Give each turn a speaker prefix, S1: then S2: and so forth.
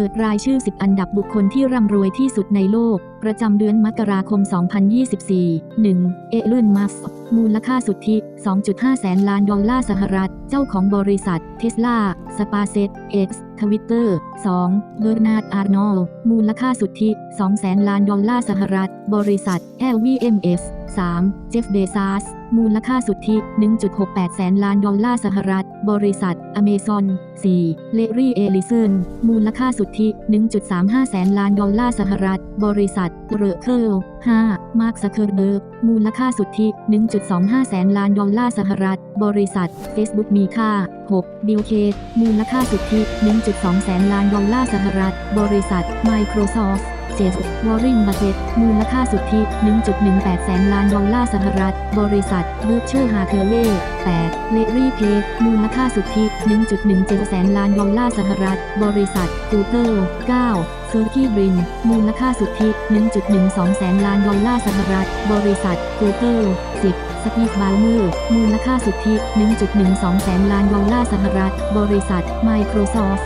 S1: ปิดรายชื่อ 10 อันดับบุคคลที่ร่ำรวยที่สุดในโลก ประจำเดือนมกราคม 2024 1. เอลุนมัสมูลค่าสุทธิ 2.5 แสนล้านดอลลาร์สหรัฐ เจ้าของบริษัท เทสลา สปาเซตเอ็กซ์ทวิตเตอร์ 2. เบอร์นาร์ด อาร์โนลมูลค่าสุทธิ 2 แสนล้านดอลลาร์สหรัฐ บริษัท LVMH 3. เจฟเบซาส มูลค่าสุทธิ 1.68 แสนล้านดอลลาร์สหรัฐ บริษัท อเมซอน 4. เลรี่เอลิสันมูลค่าสุทธิ 1.35 แสนล้านดอลลาร์สหรัฐ บริษัท เรอเคิล 5. มาร์คซักเคอร์เบิร์ก มูลค่าสุทธิ 1.25 แสนล้านดอลลาร์สหรัฐ บริษัท Facebook มีค่า 6. บิลเคสมูลค่าสุทธิ 1.2 แสนล้านดอลลาร์สหรัฐ บริษัท Microsoft 7. วอร์ริงบัฟเฟตมูลค่าสุทธิ 1.18 แสนล้านดอลลาร์สหรัฐ บริษัทเบิร์กเชอร์ฮาเทเล่ 8. เลรี่เพจมูลค่าสุทธิ 1.17 แสนล้านดอลลาร์สหรัฐ บริษัท Google 9. เซอร์กี้บรินมูลค่าสุทธิ 1.12 แสนล้านดอลลาร์สหรัฐ บริษัท Google 10. สตีฟบาวเมอร์มูลค่าสุทธิ 1.12 แสนล้านดอลลาร์สหรัฐ บริษัท Microsoft